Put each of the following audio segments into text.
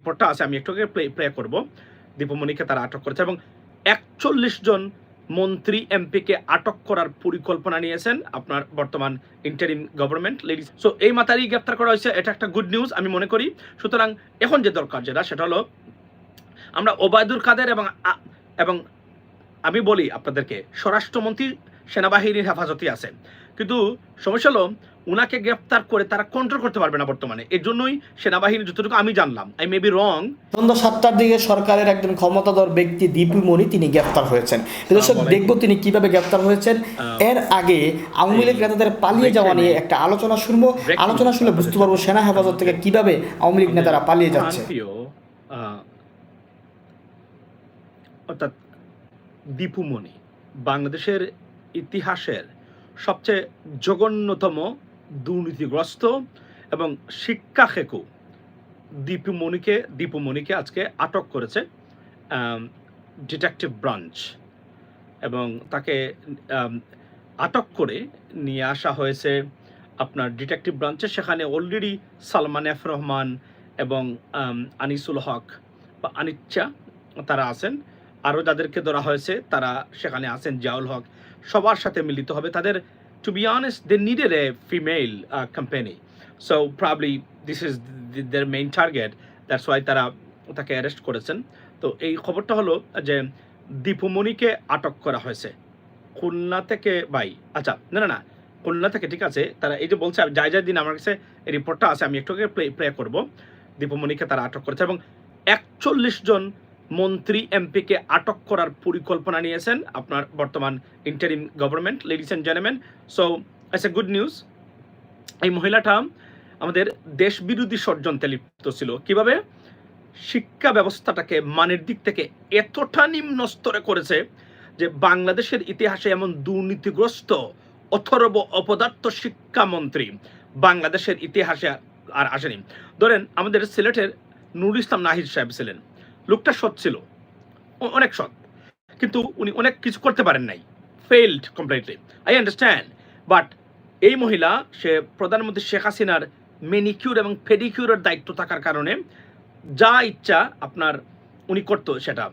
রিপোর্টটা আছে, আমি একটু প্লে প্লে করব। দীপমণিকে তারা আটক করেছে এবং একচল্লিশ জন মন্ত্রী, এমপিকে আটক করার পরিকল্পনা নিয়েছেন আপনার বর্তমান ইন্টারিম গভর্নমেন্ট লেডিস সো এই মাতারই গ্রেপ্তার করা হয়েছে, এটা একটা গুড নিউজ আমি মনে করি। সুতরাং, এখন যে দরকার যেটা, সেটা হলো, আমরা ওবায়দুল কাদের এবং এবং আমি বলি আপনাদেরকে, স্বরাষ্ট্রমন্ত্রী সেনাবাহিনীর হেফাজতে আছে। কিন্তু সমস্যা হলো উনাকে গ্রেপ্তার করে তারা কন্ট্রোল করতে পারবে না বর্তমানে। এর জন্যই সেনাবাহিনী যতটুকু আমি জানলাম আই মে বি রং সন্ধ্যা সাতটার দিকে সরকারের একজন ক্ষমতাধর ব্যক্তি দীপু মনি তিনি গ্রেপ্তার হয়েছেন। দর্শক দেখব তিনি কীভাবে গ্রেপ্তার হয়েছেন। এর আগে আওয়ামী লীগ নেতাদের পালিয়ে যাওয়া নিয়ে একটা আলোচনা শুনব। আলোচনা শুনলে বুঝতে পারব সেনা হেফাজত থেকে কীভাবে আওয়ামী লীগ নেতারা পালিয়ে যাচ্ছে। অর্থাৎ দীপুমণি বাংলাদেশের ইতিহাসের সবচেয়ে জঘন্যতম দুর্নীতিগ্রস্ত এবং শিক্ষা খেকু দীপুমণিকে দীপুমণিকে আজকে আটক করেছে ডিটেকটিভ ব্রাঞ্চ এবং তাকে আটক করে নিয়ে আসা হয়েছে আপনার ডিটেকটিভ ব্রাঞ্চে। সেখানে অলরেডি সালমান এফ রহমান এবং আনিসুল হক বা আনিচ্চা তারা আছেন। আরও যাদেরকে ধরা হয়েছে, তারা সেখানে আছেন জিয়াউল হক। সবার সাথে মিলিত হবে তাদের to be honest they needed a female company so probably this is their main target that's why তারা তাকে অ্যারেস্ট করেছেন। তো এই খবরটা হলো যে দীপুমণিকে আটক করা হয়েছে। খুলনা থেকে বাই আচ্ছা না না না, খুলনা থেকে, ঠিক আছে, তারা এই যে বলছে যাই যাই দিন আমার কাছে রিপোর্টটা আছে, আমি একটু প্লে প্লে করব। দীপমণিকে তারা আটক করেছে এবং একচল্লিশ জন মন্ত্রী এমপিকে আটক করার পরিকল্পনা নিয়েছেন আপনার বর্তমান interim government ladies and gentleman so is a good news এই মহিলাটা আমাদের দেশ বিরোধী ষড়যন্ত্রে লিপ্ত ছিল। কীভাবে? শিক্ষা ব্যবস্থাটাকে মানের দিক থেকে এতটা নিম্ন স্তরে করেছে যে বাংলাদেশের ইতিহাসে এমন দুর্নীতিগ্রস্ত, অথর্ব অপদার্থ শিক্ষামন্ত্রী বাংলাদেশের ইতিহাসে আর আসেনি। ধরেন আমাদের সিলেটের নুরুল ইসলাম নাহিদ সাহেব ছিলেন। লোকটা সৎ ছিল। অনেক সৎ। কিন্তু উনি অনেক কিছু করতে পারেন নাই। Failed completely I understand but এই মহিলা, সে প্রধানমন্ত্রী শেখ হাসিনার মেনিকিউর এবং ফেডিকিউরের দায়িত্ব থাকার কারণে যা ইচ্ছা আপনার উনি করতো সেটা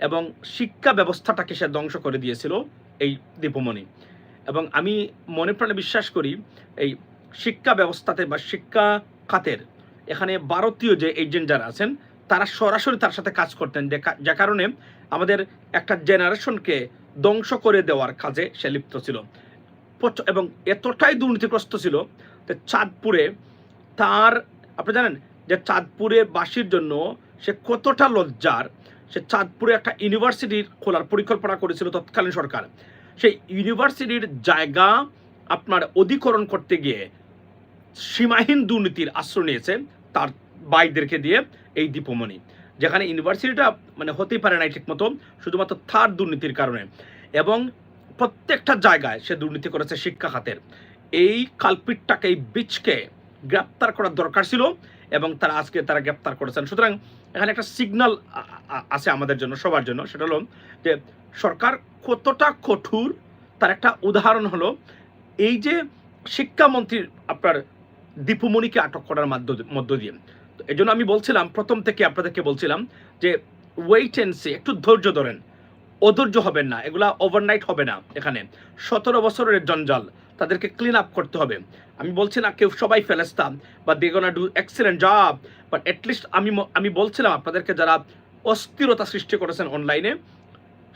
এবং শিক্ষা ব্যবস্থাটাকে সে ধ্বংস করে দিয়েছিল এই দীপমণি। এবং আমি মনে প্রাণে বিশ্বাস করি, এই শিক্ষা ব্যবস্থাতে বা শিক্ষা খাতের এখানে ভারতীয় যে এজেন্ট যারা আছেন তারা সরাসরি তার সাথে কাজ করতেন, যে কারণে আমাদের একটা জেনারেশনকে ধ্বংস করে দেওয়ার কাজে সে লিপ্ত ছিল। এবং এতটাই দুর্নীতিগ্রস্ত ছিল যে চাঁদপুরে তার, আপনি জানেন যে চাঁদপুরে বাসীর জন্য সে কতটা লজ্জার, সে চাঁদপুরে একটা ইউনিভার্সিটির খোলার পরিকল্পনা করেছিল তৎকালীন সরকার। সেই ইউনিভার্সিটির জায়গা আপনার অধিকরণ করতে গিয়ে সীমাহীন দুর্নীতির আশ্রয় নিয়েছে, তার বাইদেরকে দিয়ে এই দীপমণি, যেখানে ইউনিভার্সিটিটা মানে হতেই পারে না ঠিক মতো শুধুমাত্র তার দুর্নীতির কারণে এবং প্রত্যেকটা জায়গায় সে দুর্নীতি করেছে শিক্ষা খাতের। এই কালপিটটাকে, এই বিচকে গ্রেপ্তার করার দরকার ছিল এবং তারা আজকে তারা গ্রেপ্তার করেছেন। সুতরাং এখানে একটা সিগন্যাল আছে আমাদের জন্য, সবার জন্য, সেটা হলো যে সরকার কতটা কঠোর, তার একটা উদাহরণ হলো এই যে শিক্ষামন্ত্রীর আপনার দীপুমণিকে আটক করার মাধ্য, মধ্য দিয়ে। এই জন্য আমি বলছিলাম, প্রথম থেকে আপনাদেরকে বলছিলাম যে ওয়েট অ্যান্ড সি একটু ধৈর্য ধরেন। অধৈর্য হবেন না, এগুলা ওভারনাইট হবে না এখানে। সতেরো বছরের জঞ্জাল, তাদেরকে ক্লিন আপ করতে হবে। আমি বলছি না কেউ সবাই ফেলেস্তাম বা they gonna do excellent job but at least আমি আমি বলছিলাম আপনাদেরকে যারা অস্থিরতা সৃষ্টি করেছেন অনলাইনে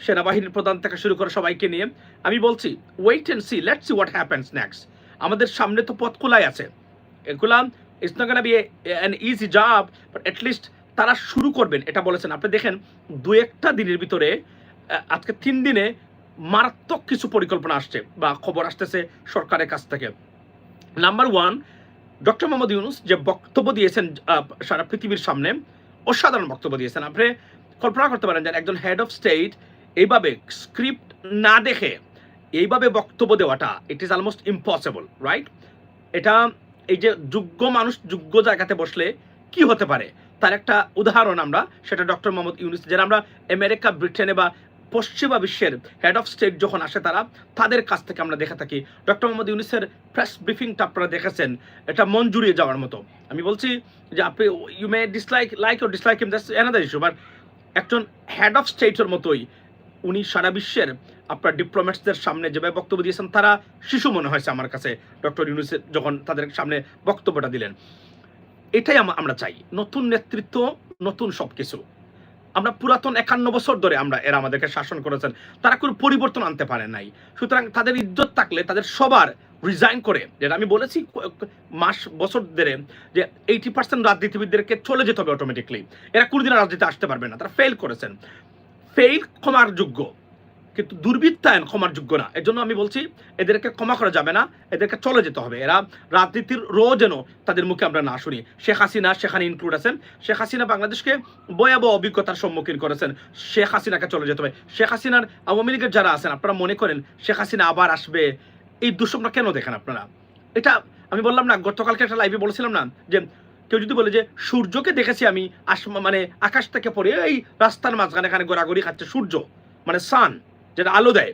সেনাবাহিনীর প্রধান থেকে শুরু করে সবাইকে নিয়ে, আমি বলছি wait and see let's see what happens next আমাদের সামনে তো পথ খোলাই আছে। এগুলা it's not gonna be an easy job but at least তারা শুরু করবেন। এটা বলেছেন। আপনি দেখেন, দু একটা দিনের ভিতরে আজকে তিন দিনে মারাত্মক কিছু পরিকল্পনা আসছে বা খবর আসতেছে সরকারের কাছ থেকে। Number one doctor Mohammad Yunus যে বক্তব্য দিয়েছেন সারা পৃথিবীর সামনে, অসাধারণ বক্তব্য দিয়েছেন। আপনি কল্পনা করতে পারেন যে একজন হেড অফ স্টেট এইভাবে স্ক্রিপ্ট না দেখে, এইভাবে বক্তব্য দেওয়াটা it is almost impossible right এটা এই যে যোগ্য মানুষ যোগ্য জায়গাতে বসলে কি হতে পারে? তার একটা উদাহরণ আমরা, সেটা ডক্টর মোহাম্মদ ইউনুস যেটা আমরা আমেরিকা, ব্রিটেনে বা পশ্চিমা বিশ্বের হেড অফ স্টেট যখন আসে তারা, তাদের কাছ থেকে আমরা দেখে থাকি। ডক্টর মোহাম্মদ ইউনিসের প্রেস ব্রিফিংটা আপনারা দেখেছেন, এটা মন জুড়িয়ে যাওয়ার মতো। আমি বলছি যে আপনি you may dislike like or dislike him that's another issue but একজন হেড অফ স্টেটের মতোই, উনি সারা বিশ্বের আপনার ডিপ্লোম্যাটসদের সামনে যেভাবে বক্তব্য দিয়েছেন, তারা শিশু মনে হয়েছে আমার কাছে। ডক্টর ইউনুসের যখন তাদের সামনে বক্তব্যটা দিলেন। এটাই আমরা চাই। নতুন নেতৃত্ব, নতুন সব কিছু আমরা পুরাতন একান্ন বছর ধরে আমরা এরা আমাদেরকে শাসন করেছেন। তারা কোনো পরিবর্তন আনতে পারে নাই। সুতরাং তাদের ইজ্জত থাকলে তাদের সবার রিজাইন করে, যেটা আমি বলেছি মাস, বছর ধরে, যে এইটি পার্সেন্ট রাজনীতিবিদদেরকে চলে যেতে হবে অটোমেটিকলি এরা কোনোদিন রাজনীতি আসতে পারবে না। তারা ফেল করেছেন। ফেল ক্ষমার যোগ্য। কিন্তু দুর্বৃত্তায়ন ক্ষমার যোগ্য না। এর জন্য আমি বলছি, এদেরকে ক্ষমা করা যাবে না, এদেরকে চলে যেতে হবে। এরা রাজনীতির রো যেন তাদের মুখে আমরা না শুনি। শেখ হাসিনা সেখানে ইনক্লুড আছেন। শেখ হাসিনা বাংলাদেশকে ভয়াবহ অভিজ্ঞতার সম্মুখীন করেছেন। শেখ হাসিনাকে চলে যেতে হবে। শেখ হাসিনার আওয়ামী লীগের যারা আছেন, আপনারা মনে করেন শেখ হাসিনা আবার আসবে? এই দুঃস্বপ্ন কেন দেখেন আপনারা? এটা আমি বললাম না, গতকালকে একটা লাইভে বলেছিলাম না, যে কেউ যদি বলে যে, সূর্যকে দেখেছি আমি আসমা মানে আকাশ থেকে পড়ে এই রাস্তার মাঝখানে এখানে গোড়াগড়ি খাচ্ছে সূর্য। মানে সান যেটা আলো দেয়।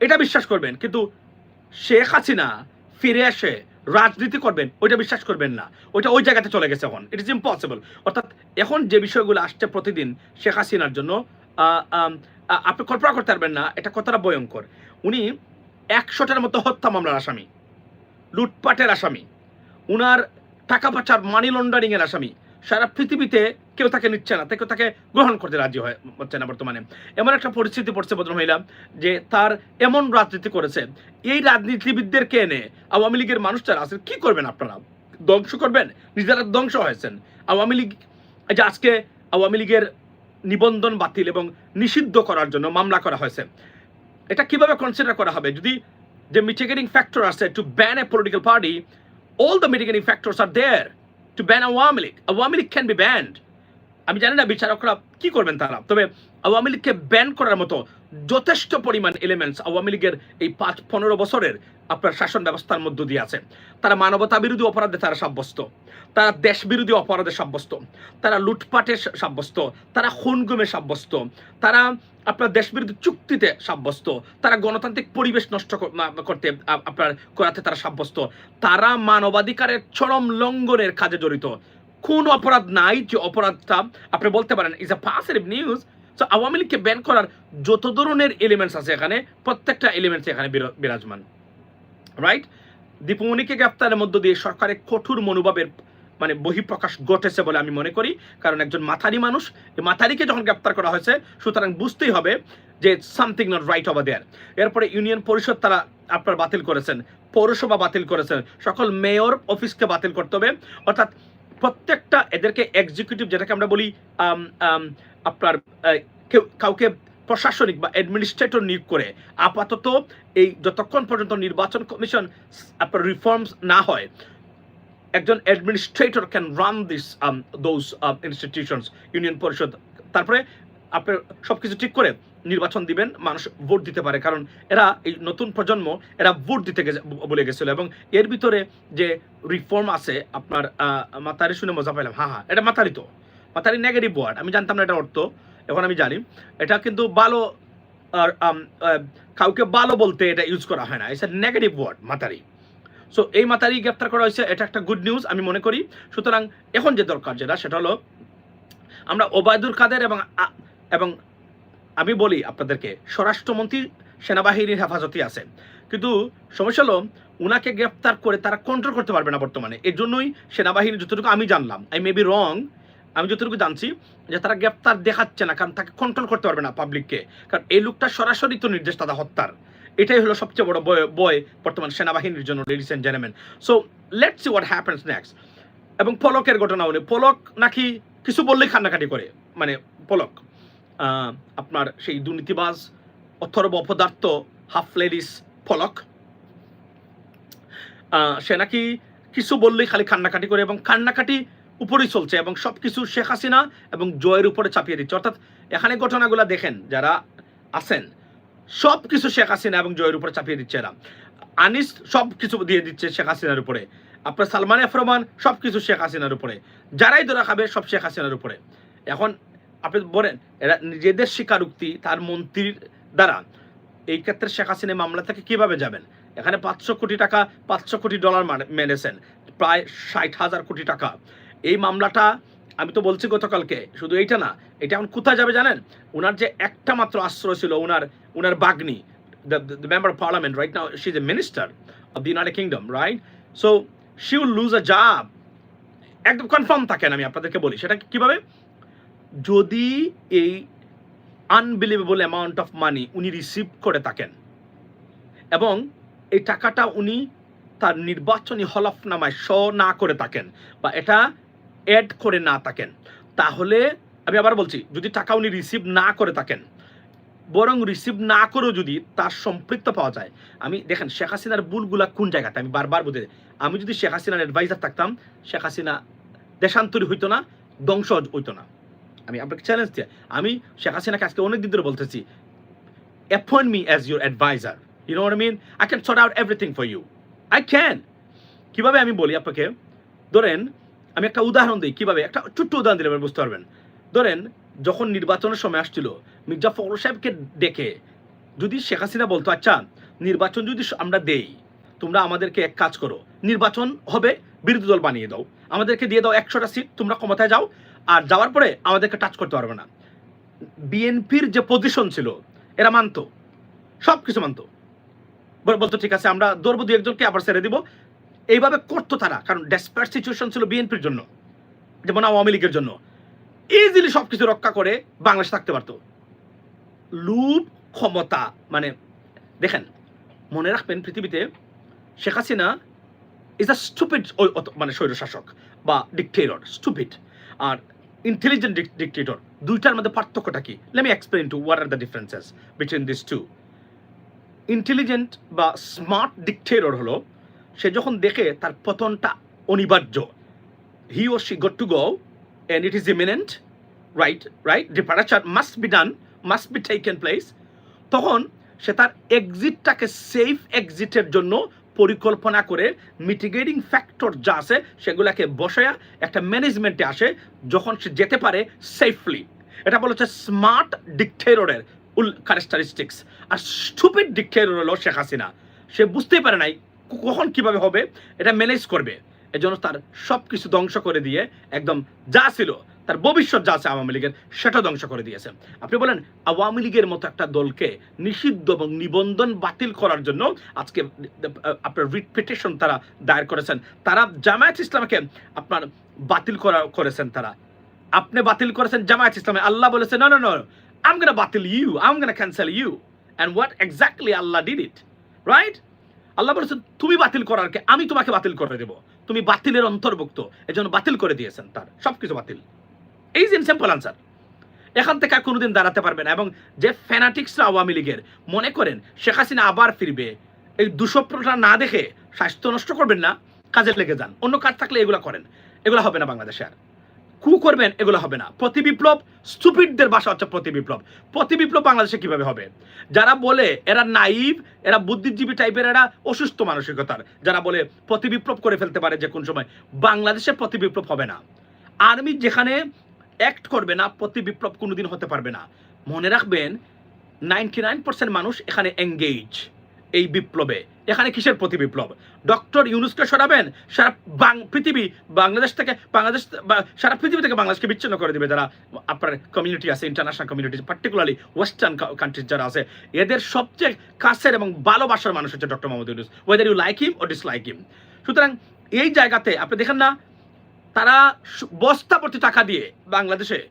এটা বিশ্বাস করবেন, কিন্তু শেখ হাসিনা ফিরে এসে রাজনীতি করবেন, ওইটা বিশ্বাস করবেন না। ওইটা ওই জায়গাতে চলে গেছে এখন। ইট ইজ ইম্পসিবল অর্থাৎ এখন যে বিষয়গুলো আসছে প্রতিদিন শেখ হাসিনার জন্য আপনি কল্পনা করতে পারবেন না, এটা কতটা ভয়ঙ্কর। উনি একশোটার মতো হত্যা মামলার আসামি, লুটপাটের আসামি, উনার টাকা পাচার মানি লন্ডারিংয়ের আসামি সারা পৃথিবীতে কেউ তাকে নিচ্ছে না কেউ তাকে গ্রহণ করতে রাজি হচ্ছে না বর্তমানে। এমন একটা পরিস্থিতি পড়ছে ভদ্র মহিলা, যে তার এমন রাজনীতি করেছে, এই রাজনীতিবিদদেরকে এনে আওয়ামী লীগের মানুষ যারা আছেন কি করবেন আপনারা? ধ্বংস করবেন? নিজেরা ধ্বংস হয়েছেন। আওয়ামী লীগ যে আজকে আওয়ামী লীগের নিবন্ধন বাতিল এবং নিষিদ্ধ করার জন্য মামলা করা হয়েছে, এটা কীভাবে কনসিডার করা হবে? যদি যে মিটিগেটিং ফ্যাক্টর আছে to ban a political party all the mitigating factors আর there to ban Awami League Awami League can be banned আমি জানি না বিচারকরা কি করবেন তারা, তবে আওয়ামী লীগকে ব্যান করার মতো যথেষ্ট পরিমাণ এলিমেন্টস আওয়ামী লীগের এই পাঁচ পনেরো বছরের আপনার শাসন ব্যবস্থার মধ্য দিয়ে আছে। তারা মানবতা বিরোধী অপরাধে তারা সাব্যস্ত। তারা দেশ বিরোধী অপরাধে সাব্যস্ত। তারা লুটপাটে সাব্যস্ত। তারা খুনগুমে সাব্যস্ত। তারা আপনার দেশ বিরোধী চুক্তিতে সাব্যস্ত, তারা গণতান্ত্রিক পরিবেশ নষ্ট করতে আপনার করাতে তারা সাব্যস্ত, তারা মানবাধিকারের চরম লঙ্ঘনের কাজে জড়িত। কোন অপরাধ নাই যে অপরাধটা, আপনি বলতে পারেন is a news so Awami লীগকে ব্যান করার যত ধরনের এলিমেন্টস আছে এখানে, প্রত্যেকটা এলিমেন্টস এখানে বিরা- বিরাজমান। রাইট দীপমণিকে গ্রেপ্তারের মধ্য দিয়ে সরকারের কঠোর মনোভাবের মানে বহিঃপ্রকাশ ঘটেছে বলে আমি মনে করি। কারণ একজন মাথারি মানুষ মাথারিকে যখন গ্রেপ্তার করা হয়েছে, সুতরাং বুঝতেই হবে যে something not right over there এরপরে ইউনিয়ন পরিষদ তারা আপনার বাতিল করেছেন, পৌরসভা বাতিল করেছেন, সকল মেয়র অফিসকে বাতিল করতে হবে। অর্থাৎ প্রত্যেকটা এদেরকে এক্সিকিউটিভ যেটাকে আমরা বলি আপনার কেউ, কাউকে প্রশাসনিক বা অ্যাডমিনিস্ট্রেটর নিয়োগ করে, আপাতত এই যতক্ষণ পর্যন্ত নির্বাচন কমিশন, আপনার রিফর্মস না হয় একজন administrator can run this those institutions union Parishad. তারপরে আপনার সব কিছু ঠিক করে নির্বাচন দিবেন মানুষ ভোট দিতে পারে। কারণ এরা এই নতুন প্রজন্ম এরা ভোট দিতে বলে গেছিল। এবং এর ভিতরে যে রিফর্ম আছে আপনার মাতারি শুনে মজা পাইলাম। হ্যাঁ হ্যাঁ এটা মাতারি তো। মাতারি নেগেটিভ ওয়ার্ড আমি জানতাম না এটা অর্থ। এখন আমি জানি। এটা কিন্তু ভালো আর, কাউকে ভালো বলতে এটা ইউজ করা হয় না। ইটস নেগেটিভ ওয়ার্ড মাতারি। সো এই মাতারি গ্রেপ্তার করা হয়েছে, এটা একটা গুড নিউজ আমি মনে করি। সুতরাং এখন যে দরকার যেটা, সেটা হলো, আমরা ওবায়দুল কাদের এবং এবং আমি বলি আপনাদেরকে, স্বরাষ্ট্রমন্ত্রী সেনাবাহিনীর হেফাজতে আছে। কিন্তু সমস্যা হলো, উনাকে গ্রেপ্তার করে তারা কন্ট্রোল করতে পারবে না বর্তমানে। এর জন্যই সেনাবাহিনী যতটুকু আমি জানলাম আই মে বি রং আমি যতটুকু জানছি, যে তারা গ্রেপ্তার দেখাচ্ছে না, কারণ তাকে কন্ট্রোল করতে পারবে না পাবলিককে কারণ এই লোকটা সরাসরি তো নির্দেশ দাদা হত্যার। এটাই হলো সবচেয়ে বড় বয় বর্তমান সেনাবাহিনীর জন্য ladies and gentleman so let's see what happens next এবং পলকের ঘটনা উনি পলক নাকি কিছু বললেই কান্নাকাটি করে। মানে পলক আপনার সেই দুর্নীতিবাজ, অথর্ব অপদার্থ হাফ লেডিস পলক সে নাকি কিছু বললেই খালি কান্নাকাটি করে এবং কান্নাকাটি উপরেই চলছে এবং সব কিছু শেখ হাসিনা এবং জয়ের উপরে চাপিয়ে দিচ্ছে। অর্থাৎ এখানে ঘটনাগুলো দেখেন, যারা আছেন সব কিছু শেখ হাসিনা এবং জয়ের উপরে চাপিয়ে দিচ্ছে এরা। আনিস সব কিছু দিয়ে দিচ্ছে শেখ হাসিনার উপরে। আপনার সালমান এফ রহমান সব কিছু শেখ হাসিনার উপরে। যারাই ধরা খাবে সব শেখ হাসিনার উপরে। এখন আপনি বলেন, এরা নিজেদের স্বীকারোক্তি তার মন্ত্রীর দ্বারা। এই ক্ষেত্রে শেখ হাসিনা মামলা থেকে কীভাবে যাবেন? এখানে পাঁচশো কোটি টাকা, পাঁচশো কোটি ডলার মানে- মেনেছেন। প্রায় ষাট হাজার কোটি টাকা। এই মামলাটা আমি তো বলছি গতকালকে শুধু এইটা না এটা এখন কোথায় যাবে জানেন? ওনার যে একটা মাত্র আশ্রয় ছিল ওনার ওনার বাগ্নি the, the member of parliament right now she's a minister of the united kingdom right? So she will lose a job. একদম কনফার্ম থাকেন আমি আপনাদেরকে বলি সেটা কীভাবে? যদি এই আনবিলিভেবল অ্যামাউন্ট অফ মানি উনি রিসিভ করে থাকেন এবং এই টাকাটা উনি তার নির্বাচনী হলফনামায় শ না করে থাকেন বা এটা অ্যাড করে না থাকেন। তাহলে আমি আবার বলছি, যদি টাকা উনি রিসিভ না করে থাকেন, বরং রিসিভ না করেও যদি তার সম্পৃক্ত পাওয়া যায়, আমি দেখেন শেখ হাসিনার ভুলগুলা কোন জায়গাতে? আমি বারবার বুঝে আমি যদি শেখ হাসিনার অ্যাডভাইজার থাকতাম, শেখ হাসিনা দেশান্তরী হইতো না, ধ্বংস হইতো না। আমি আপনাকে চ্যালেঞ্জ দিই আমি শেখ হাসিনাকে আজকে অনেক দিন ধরে বলতেছি appoint me as your adviser you know mean I can sort out everything for you I can কীভাবে আমি বলি আপনাকে? ধরেন আমি একটা উদাহরণ দিই, কীভাবে? একটা ছোট্ট উদাহরণ দিলে বুঝতে পারবেন। ধরেন, যখন নির্বাচনের সময় আসছিল, মির্জা ফখরুল সাহেবকে ডেকে যদি শেখ হাসিনা বলতো আচ্ছা নির্বাচন যদি আমরা দেই, তোমরা আমাদেরকে এক কাজ করো, নির্বাচন হবে, বিরোধী দল বানিয়ে দাও। আমাদেরকে দিয়ে দাও একশোটা সিট, তোমরা ক্ষমতায় যাও, আর যাওয়ার পরে আমাদেরকে টাচ করতে পারবে না। বিএনপির যে পজিশন ছিল, এরা মানতো। সব কিছু মানতো। বল- বলতো, ঠিক আছে, আমরা ধরবো দু একজনকে, আবার ছেড়ে দিব। এইভাবে করতো তারা, কারণ ডেসপারেট সিচুয়েশন ছিল বিএনপির জন্য, যেমন আওয়ামী লীগের জন্য। ইজিলি সব কিছু রক্ষা করে বাংলাদেশ থাকতে পারতো। লুপ ক্ষমতা মানে দেখেন, মনে রাখবেন পৃথিবীতে Sheikh Hasina is a stupid মানে স্বৈরশাসক বা ডিকটেটর স্টুপিড আর ইন্টেলিজেন্ট ডিকটেটর দুইটার মধ্যে পার্থক্যটা কি? Let me explain to what are the differences between this two intelligent বা স্মার্ট ডিকটেটর হলো সে যখন দেখে তার পতনটা অনিবার্য he or she got to go and it is imminent, right? Right? Departure must be done, must be taken place তখন সে তার এক্সিটটাকে সেফ এক্সিটের জন্য পরিকল্পনা করে মিটিগেটিং ফ্যাক্টর যা আছে সেগুলোকে বসায়া একটা ম্যানেজমেন্টে আসে যখন সে যেতে পারে সেফলি এটা বলা হচ্ছে স্মার্ট ডিকটেররের উল ক্যারেক্টারিস্টিক্স আর স্টুপিড ডিকটেরর হলো শেখ হাসিনা সে বুঝতেই পারে নাই কখন কীভাবে হবে, এটা ম্যানেজ করবে। এজন্য তার সব কিছু ধ্বংস করে দিয়ে একদম যা ছিল, তার ভবিষ্যৎ যা আছে আওয়ামী লীগের, সেটা ধ্বংস করে দিয়েছে। আপনি বলেন, আওয়ামী লীগের মতো একটা দলকে নিষিদ্ধ এবং নিবন্ধন বাতিল করার জন্য আজকে, আপনার রিট পিটিশন তারা দায়ের করেছেন, তারা জামায়াত ইসলামকে আপনার বাতিল করা, করেছেন তারা। আপনি বাতিল করেছেন জামায়াত ইসলামে, আল্লাহ বলেছে না না না আম বাতিল you I'm cancel you and what exactly Allah did it right আল্লাহ বলেছেন, তুমি বাতিল করার কে আমি তোমাকে বাতিল করে দেব। তুমি বাতিলের অন্তর্ভুক্ত, এজন্য বাতিল করে দিয়েছেন তার। সবকিছু বাতিল। এই যে সিম্পল আনসার এখান থেকে আর কোনোদিন দাঁড়াতে পারবে না এবং যে ফ্যানাটিক্সরা আওয়ামী লীগের, মনে করেন, শেখ হাসিনা আবার ফিরবে, এই দুঃস্বপ্নটা না দেখে স্বাস্থ্য নষ্ট করবেন না, কাজে লেগে যান। অন্য কাজ থাকলে এগুলো করেন। এগুলো হবে না বাংলাদেশে আর। কু করবেন, এগুলো হবে না। প্রতি বিপ্লব স্টুপিডদের ভাষা হচ্ছে প্রতি বিপ্লব। প্রতি বিপ্লব বাংলাদেশে কীভাবে হবে? যারা বলে এরা নাইভ, এরা বুদ্ধিজীবী টাইপের, এরা অসুস্থ মানসিকতার, যারা বলে প্রতি বিপ্লব করে ফেলতে পারে যে কোন সময়, বাংলাদেশে প্রতি বিপ্লব হবে না। আর্মি যেখানে অ্যাক্ট করবে না, প্রতি বিপ্লব কোনোদিন হতে পারবে না। মনে রাখবেন নাইনটি নাইন পার্সেন্ট মানুষ এখানে এঙ্গেজ এই বিপ্লবে। এখানে কিসের প্রতি বিপ্লব? ডক্টর ইউনুসকে সরাবেন, সারা বাং- পৃথিবী বাংলাদেশ থেকে, বাংলাদেশ বা- সারা পৃথিবী থেকে বাংলাদেশকে বিচ্ছিন্ন করে দিবে যারা আপনার কমিউনিটি আছে international community particularly western countries যারা আছে। এদের সবচেয়ে কাছের এবং ভালোবাসার মানুষ হচ্ছে doctor Mohammad Yunus. Whether you like him or dislike him সুতরাং এই জায়গাতে আপনি দেখেন না, তারা বস্তা প্রতি টাকা দিয়ে বাংলাদেশে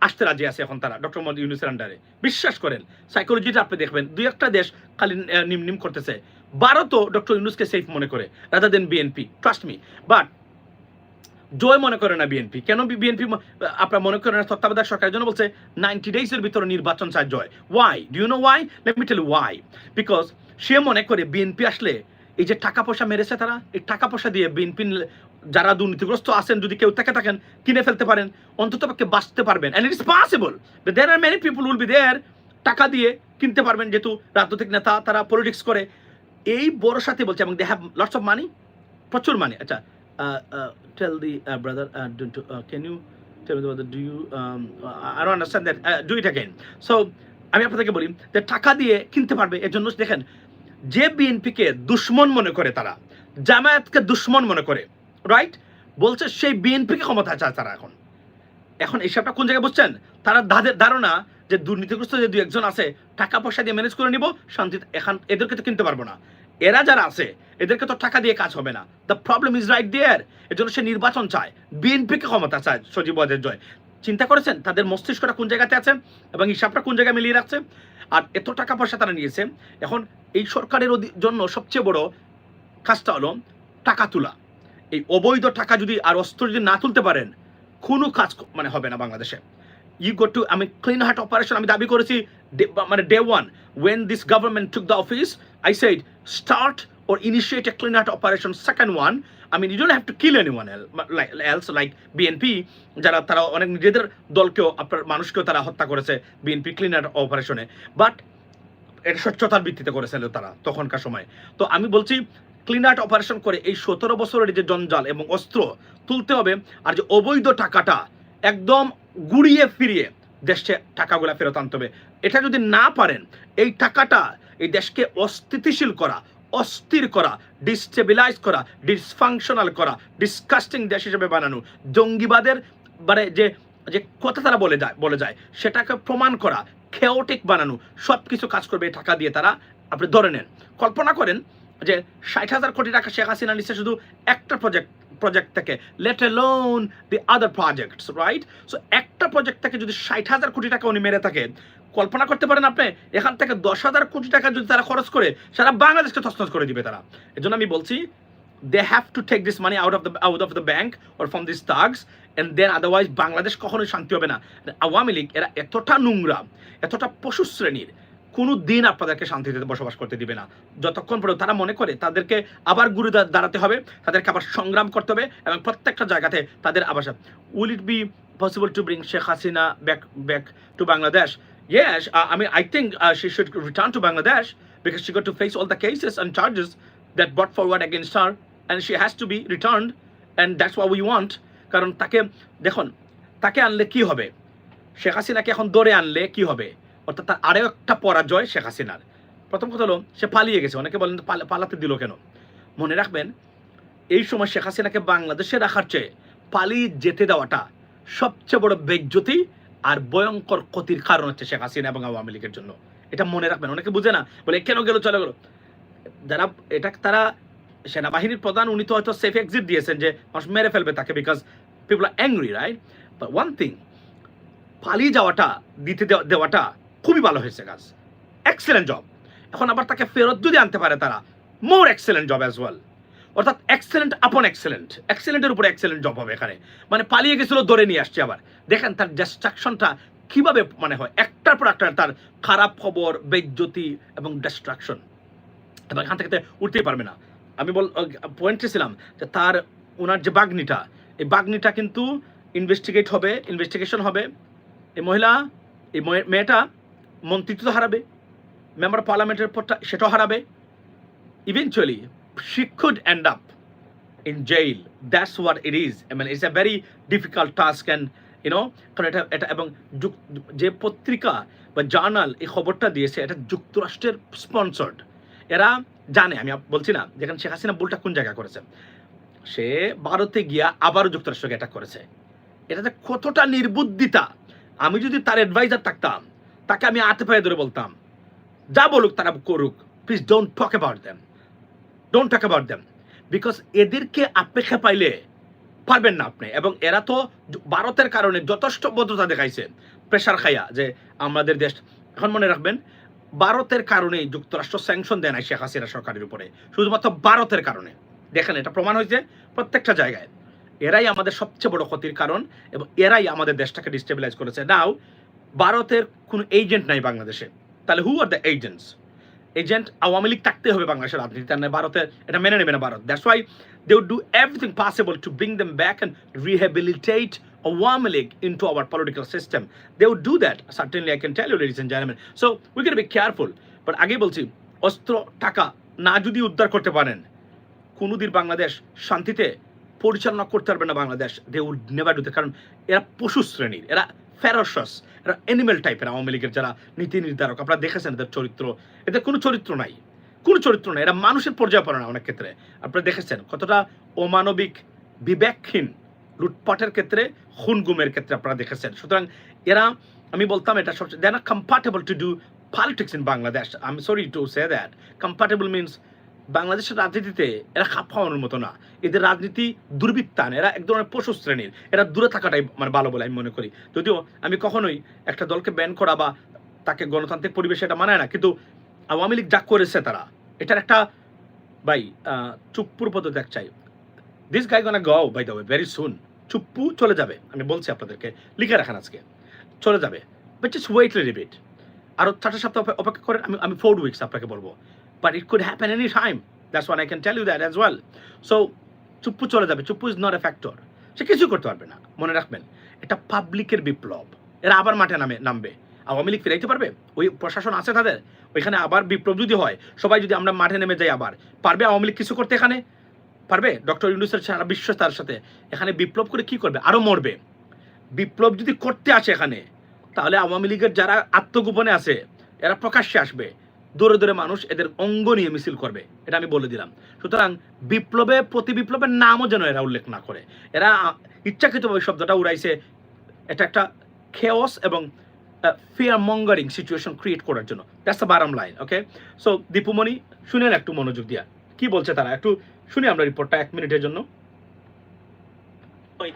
আসতে রাজি আছে এখন তারা, ডক্টর মোহাম্মদ ইউনুসের আন্ডারে বিশ্বাস করেন সাইকোলজিটা আপনি দেখবেন। দুই একটা দেশ খালি নিম নিম করতেছে। ভারতও ডক্টর ইউনুসকে সেফ মনে করে rather than BNP trust me but Joy মনে করে না বিএনপি কেন বিএনপি আপনার মনে করেন তত্ত্বাবধায়ক সরকারের জন্য বলছে নাইনটি ডেজের ভিতরে নির্বাচন চায় Joy. Why do you know why let me tell why because সে মনে করে বিএনপি আসলে এই যে টাকা পয়সা মেরেছে তারা, এই টাকা পয়সা দিয়ে বিএনপি যারা দুর্নীতিগ্রস্ত আছেন, যদি কেউ থেকে থাকেন, কিনে ফেলতে পারেন, অন্তত পক্ষে বাঁচতে পারবেন। And it is possible there are many people will be there টাকা দিয়ে কিনতে পারবেন, যেহেতু রাজনৈতিক নেতা, তারা পলিটিক্স করে এই বড় সাথে বলছে এবং they have lots of money প্রচুর মানি আচ্ছা tell the brother can you the do you um, I don't understand that uh, do it again. So আমি আপনাদেরকে বলি যে টাকা দিয়ে কিনতে পারবে এর জন্য দেখেন যে বিএনপিকে দুশ্মন মনে করে তারা জামায়াতকে দুশ্মন মনে করে রাইট বলছে সেই বিএনপিকে ক্ষমতা চায় তারা এখন। এখন এইসবটা কোন জায়গায় বুঝছেন? তারা ধারণা যে দুর্নীতিগ্রস্ত যে দু একজন আছে, টাকা পয়সা দিয়ে ম্যানেজ করে নিব, শান্তিতে এখন, এদেরকে তো কিনতে পারব না। এরা যারা আছে, এদেরকে তো টাকা দিয়ে কাজ হবে না। The problem is right there এর জন্য সে নির্বাচন চায়। বিএনপিকে ক্ষমতা চায় সজীব ওয়াদের জয়। চিন্তা করেছেন? তাদের মস্তিষ্কটা কোন জায়গাতে আছে এবং হিসাবটা কোন জায়গায় মিলিয়ে রাখছে? আর এত টাকা পয়সা তারা নিয়েছে। এখন এই সরকারের জন্য সবচেয়ে বড় কাজটা হলো টাকা তোলা। এই অবৈধ টাকা যদি আর অস্ত্র যদি না তুলতে পারেন, কোনো কাজ মানে হবে না বাংলাদেশে। ইউ গো টু আমি ক্লিন হার্ট অপারেশন আমি দাবি করেছি মানে day one when this government took the office I said start or initiate a clean out operation. Second one, I mean, you don't have to kill anyone else, like, else, যারা তারা অনেক নিজেদের দলকেও আপনার মানুষকেও তারা হত্যা করেছে বিএনপি ক্লিন আউট অপারেশনে বাট এটা স্বচ্ছতার ভিত্তিতে করেছিল তারা তখনকার সময় তো আমি বলছি ক্লিন আউট অপারেশন করে এই সতেরো বছরের যে জঞ্জাল এবং অস্ত্র তুলতে হবে আর যে অবৈধ টাকাটা একদম গুড়িয়ে ফিরিয়ে দেশে টাকাগুলা ফেরত আনতে হবে। এটা যদি না পারেন, এই টাকাটা এই দেশকে অস্থিতিশীল করা, অস্থির করা, ডিস্টেবিলাইজ করা, ডিসফাংশনাল করা, ডিসকাস্টিং দেশ হিসেবে বানানো, জঙ্গিবাদের মানে যে যে কথা তারা বলে যায় বলে যায়, সেটাকে প্রমাণ করা খেওটিক বানানো সব কিছু কাজ করবে এই টাকা দিয়ে তারা। আপনি ধরে নেন, কল্পনা করেন যে ষাট হাজার কোটি টাকা শেখ হাসিনা নিচ্ছে শুধু একটা প্রজেক্ট প্রজেক্ট থেকে let loan the other projects right so একটা প্রজেক্ট থেকে যদি ষাট হাজার কোটি টাকা উনি মেরে থাকে, কল্পনা করতে পারেন আপনি, এখান থেকে দশ হাজার কোটি টাকা যদি তারা খরচ করে, সারা বাংলাদেশকে তছনছ করে দিবে তারা। এর জন্য আমি বলছি they have to take this money out of the out of the bank or from this thugs and then otherwise Bangladesh কখনোই শান্তি হবে না। আওয়ামী লীগ, এরা এতটা নোংরা, এতটা পশু শ্রেণির কোনো দিন আপনাদেরকে শান্তিতে বসবাস করতে দিবে না। যতক্ষণ পর্যন্ত তারা মনে করে তাদেরকে আবার গুরু দাঁড়াতে হবে, তাদেরকে আবার সংগ্রাম করতে হবে এবং প্রত্যেকটা জায়গাতে তাদের আবাস will it be possible to bring Sheikh Hasina back back to Bangladesh yes আমি I think she should return to Bangladesh because she got to face all the cases and charges that brought forward against her and she has to be return and that's what we want কারণ তাকে, দেখুন, তাকে আনলে কি হবে? শেখ হাসিনাকে এখন দৌড়ে আনলে কি হবে? অর্থাৎ তার আরও একটা পরাজয় শেখ হাসিনার। প্রথম কথা হলো, সে পালিয়ে গেছে। অনেকে বলেন, পালা- পালাতে দিল কেন? মনে রাখবেন, এই সময় শেখ হাসিনাকে বাংলাদেশে রাখার চেয়ে পালিয়ে যেতে দেওয়াটা সবচেয়ে বড় বেজ্জতি আর ভয়ঙ্কর ক্ষতির কারণ হচ্ছে শেখ হাসিনা এবং আওয়ামী লীগের জন্য। এটা মনে রাখবেন। অনেকে বুঝে না, বলে, কেন গেল, চলে গেল? যারা, এটা তারা সেনাবাহিনীর প্রধান, উনি তো হয়তো সেফ এক্সিট দিয়েছেন যে, মানুষ মেরে ফেলবে তাকে because people are angry right but one thing পালিয়ে যাওয়াটা, দিতে দেওয়া- দেওয়াটা খুবই ভালো হয়েছে কাজ এক্সেলেন্ট জব এখন আবার তাকে ফেরত যদি আনতে পারে তারা more excellent job as well অর্থাৎ এক্সেলেন্ট আপন এক্সেলেন্ট এক্সেলেন্টের উপরে এক্সেলেন্ট জব হবে এখানে। মানে পালিয়ে গেছিল, ধরে নিয়ে আসছে আবার। দেখেন তার ডিস্ট্রাকশনটা কীভাবে মানে হয়? একটার পর একটা তার খারাপ খবর, বেজ্জতি এবং ডিস্ট্রাকশন এবং এখান থেকে উঠতেই পারবে না। আমি বল পয়েন্টে ছিলাম যে তার ওনার যে বাগ্নিটা, এই বাগ্নিটা কিন্তু ইনভেস্টিগেট হবে ইনভেস্টিগেশন হবে। এই মহিলা, এই মেয়েটা মন্ত্রিত্ব হারাবে মেম্বার পার্লামেন্টের পদটা সেটাও হারাবে eventually she could end up in jail. That's what it is. I mean, it's difficult task and you know, কারণ এটা এটা এবং যে পত্রিকা বা জার্নাল এই খবরটা দিয়েছে এটা যুক্তরাষ্ট্রের স্পন্সর্ড এরা জানে আমি বলছি না যেখানে শেখ হাসিনা ভুলটা কোন জায়গায় করেছে সে ভারতে গিয়া আবারও যুক্তরাষ্ট্রকে অ্যাটাক করেছে এটাতে কতটা নির্বুদ্ধিতা আমি যদি তার অ্যাডভাইজার থাকতাম তাকে আমি হাতে পায়ে ধরে বলতাম, যা বলুক তারা করুক please don't talk about them don't talk about them because এদেরকে আপেক্ষা পাইলে পারবেন না আপনি। এবং এরা তো ভারতের কারণে যথেষ্ট বদ্ধতা দেখাইছে প্রেশার খাইয়া, যে আমাদের দেশ, এখন মনে রাখবেন, ভারতের কারণেই যুক্তরাষ্ট্র স্যাংশন দেয় নাই শেখ হাসিনা সরকারের উপরে, শুধুমাত্র ভারতের কারণে। দেখেন, এটা প্রমাণ হয়েছে প্রত্যেকটা জায়গায়। এরাই আমাদের সবচেয়ে বড় ক্ষতির কারণ এবং এরাই আমাদের দেশটাকে ডিস্টেবিলাইজ করেছে। নাও ভারতের কোনো এজেন্ট নাই বাংলাদেশে। তাহলে who are the agents agent Awami League থাকতে হবে বাংলাদেশের রাজনীতিতে আর না ভারতের এটা মেনে নেবে না Bharat. That's why they would do everything possible to bring them back and rehabilitate Awami League into our political system they would do that certainly I can tell you ladies and gentleman so we can be careful but আগেই বলছি, অস্ত্র, টাকা না যদি উদ্ধার করতে পারেন, কোনোদিন বাংলাদেশ শান্তিতে পরিচালনা করতে পারবে না Bangladesh. They would never do কারণ এরা পশু শ্রেণির, এরা ফেরোসাস এরা অ্যানিমেল টাইপের আওয়ামী লীগের যারা নীতি নির্ধারক। আপনারা দেখেছেন এদের চরিত্র। এদের কোনো চরিত্র নাই। কোনো চরিত্র নাই। এরা মানুষের পর্যায়ে পড়ে না অনেক ক্ষেত্রে। আপনারা দেখেছেন কতটা অমানবিক, বিবেকহীন লুটপাটের ক্ষেত্রে খুন গুমের ক্ষেত্রে আপনারা দেখেছেন। সুতরাং এরা, আমি বলতাম এটা সবচেয়ে they are comfortable to do politics in Bangladesh I am sorry to say that comfortable means বাংলাদেশের রাজনীতিতে এরা খাপ খাওয়ানোর মতো না। এদের রাজনীতি দুর্বৃত্তান, এরা এক ধরনের পশু শ্রেণির, এরা দূরে থাকাটাই মানে ভালো বলে আমি মনে করি। যদিও আমি কখনোই একটা দলকে ব্যান করা বা তাকে গণতান্ত্রিক পরিবেশে এটা মানায় না, কিন্তু আওয়ামী লীগ যা করেছে তারা, এটার একটা ভাই চুপ্পুর পদ্ধতি এক চাই this guy gonna go by the way very soon Chuppu চলে যাবে, আমি বলছি আপনাদেরকে, লিখে রাখেন আজকে। চলে যাবে। বাট ইটস ওয়েট লিমিট আরও চারটে সপ্তাহ অপেক্ষা করেন, আমি আমি ফোর উইকস আপনাকে বলব। But it could happen any time that's one I can tell you that as well so Chuppu চলে যাবে। Chuppu is not a factor সে কিছু করতে পারবে না। মনে রাখবেন, এটা পাবলিকের বিপ্লব। এরা আবার মাঠে নামে, নামবে। আওয়ামী লীগ ফিরাইতে পারবে? ওই প্রশাসন আছে তাদের। ওইখানে আবার বিপ্লব যদি হয়, সবাই যদি আমরা মাঠে নেমে যাই আবার, পারবে আওয়ামী লীগ কিছু করতে এখানে? পারবে? ডক্টর ইউনুসের সারা বিশ্ব তার সাথে। এখানে বিপ্লব করে কি করবে? আরও মরবে। বিপ্লব যদি করতে আসে এখানে, তাহলে আওয়ামী লীগের যারা আত্মগোপনে আছে, এরা প্রকাশ্যে আসবে। দূরে দূরে মানুষ এদের অঙ্গ নিয়ে মিছিল করবে, এটা আমি বলে দিলাম। সুতরাং বিপ্লবে, প্রতি বিপ্লবের নামও যেন এরা উল্লেখ না করে। এরা ইচ্ছাকৃতভাবে শব্দটা উড়াইছে এটা একটা খেওস এবং ফিয়ার মঙ্গারিং সিচুয়েশন ক্রিয়েট করার জন্য। That's the bottom line okay so Dipumoni, শুনেন একটু মনোযোগ দিয়া। কি বলছে তারা? একটু শুনি আমরা রিপোর্টটা এক মিনিটের জন্য।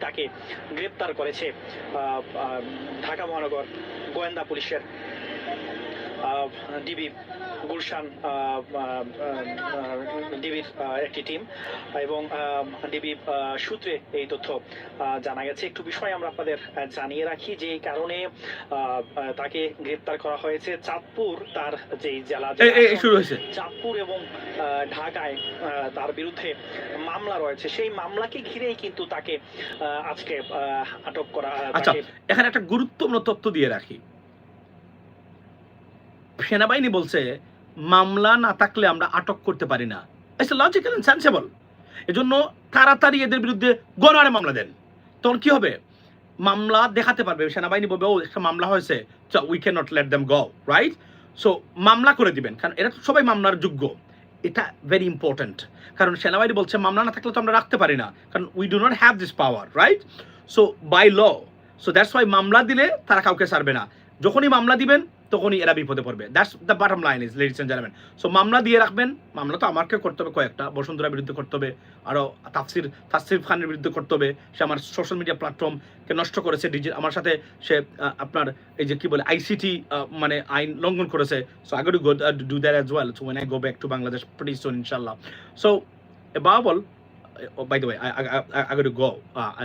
তাকে গ্রেপ্তার করেছে ঢাকা মহানগর গোয়েন্দা পুলিশের ডিবি। গুলশান ডিবির একটি টিম এবং ডিবি সূত্রে এই তথ্য জানা গেছে। একটু বিষয় আমরা আপনাদের জানিয়ে রাখি যে এই কারণে তাকে গ্রেপ্তার করা হয়েছে। চাঁদপুর তার যেই জেলা শুরু হয়েছে। চাঁদপুর এবং ঢাকায় তার বিরুদ্ধে মামলা রয়েছে। সেই মামলাকে ঘিরেই কিন্তু তাকে আহ, আজকে আহ, আটক করা আচ্ছা। এখানে একটা গুরুত্বপূর্ণ তথ্য দিয়ে রাখি। সেনাবাহিনী বলছে মামলা না থাকলে আমরা আটক করতে পারি না। ইটস লজিক্যাল এন্ড সেন্সেবল এজন্য তাড়াতাড়ি এদের বিরুদ্ধে গণহারে মামলা দেন। তখন কি হবে? মামলা দেখাতে পারবে, সেনাবাহিনী বলবে, ও, একটা মামলা হয়েছে we can not let them go right so মামলা করে দিবেন। কারণ এরা তো সবাই মামলার যোগ্য। এটা ভেরি ইম্পর্ট্যান্ট কারণ সেনাবাহিনী বলছে, মামলা না থাকলে তো আমরা রাখতে পারি না, কারণ we do not have this power right so by law so that's why মামলা দিলে তারা কাউকে ছাড়বে না। যখনই মামলা দিবেন তখনই এরা বিপদে পড়বে। That's the bottom line is ladies and gentleman so মামলা দিয়ে রাখবেন, মামলা তো আমাকে করতে হবে কয়েকটা। বসুন্ধরার বিরুদ্ধে করতে হবে আরও তাফসির তাফসির খানের বিরুদ্ধে করতে হবে। সে আমার সোশ্যাল মিডিয়া প্ল্যাটফর্মকে নষ্ট করেছে ডিজি আমার সাথে সে আপনার এই যে কি বলে আইসিটি মানে আইন লঙ্ঘন করেছে। So I go do that as well so when I go back to Bangladesh pretty soon ইনশাল্লাহ so bubble by the way I I go go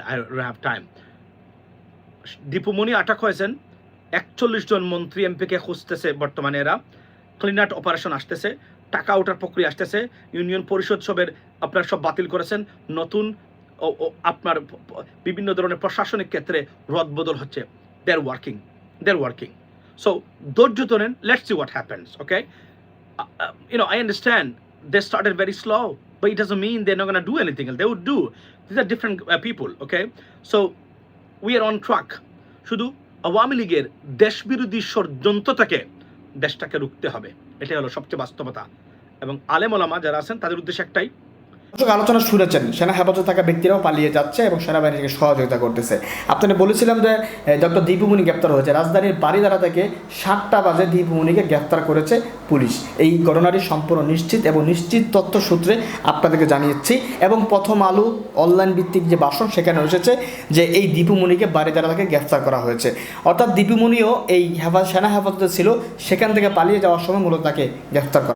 I have time Dipumoni আটক হয়েছেন। একচল্লিশ জন মন্ত্রী এমপিকে খুঁজতেছে বর্তমানে এরা। ক্লিন আউট অপারেশন আসতেছে টাকা ওঠার প্রক্রিয়া আসতেছে ইউনিয়ন পরিষদ সবের আপনার সব বাতিল করেছেন নতুন আপনার বিভিন্ন ধরনের প্রশাসনিক ক্ষেত্রে রদবদল হচ্ছে। They're working they're working so ধৈর্য ধরেন let's see what happens okay know, I understand they started very slow, but it doesn't mean they're not going to do anything else. They would different These okay so we are on track. শুধু আওয়ামী লীগের দেশবিরোধী ষড়যন্ত্রটাকে দেশটাকে রুখতে হবে। এটাই হলো সবচেয়ে বাস্তবতা। এবং আলেম ওলামা যারা আছেন, তাদের উদ্দেশ্য একটাই আলোচনা শুনেছেন। সেনা হেফাজতে থাকা ব্যক্তিরাও পালিয়ে যাচ্ছে এবং সেনাবাহিনীকে সহযোগিতা করতেছে। আপনাকে বলেছিলাম যে ডক্টর দীপুমণি গ্রেপ্তার হয়েছে। রাজধানীর বাড়িধারা থেকে সাতটা বাজে দীপুমণিকে গ্রেপ্তার করেছে পুলিশ। এই ঘটনাটি সম্পূর্ণ নিশ্চিত এবং নিশ্চিত তথ্য সূত্রে আপনাদেরকে জানিয়েছি। এবং প্রথম আলু অনলাইন ভিত্তিক যে বাসন, সেখানে এসেছে যে, এই দীপুমণিকে বাড়িধারা থেকে গ্রেপ্তার করা হয়েছে। অর্থাৎ দীপুমণিও এই হেফাজ সেনা হেফাজতে ছিল, সেখান থেকে পালিয়ে যাওয়ার সময় মূলত তাকে গ্রেপ্তার করা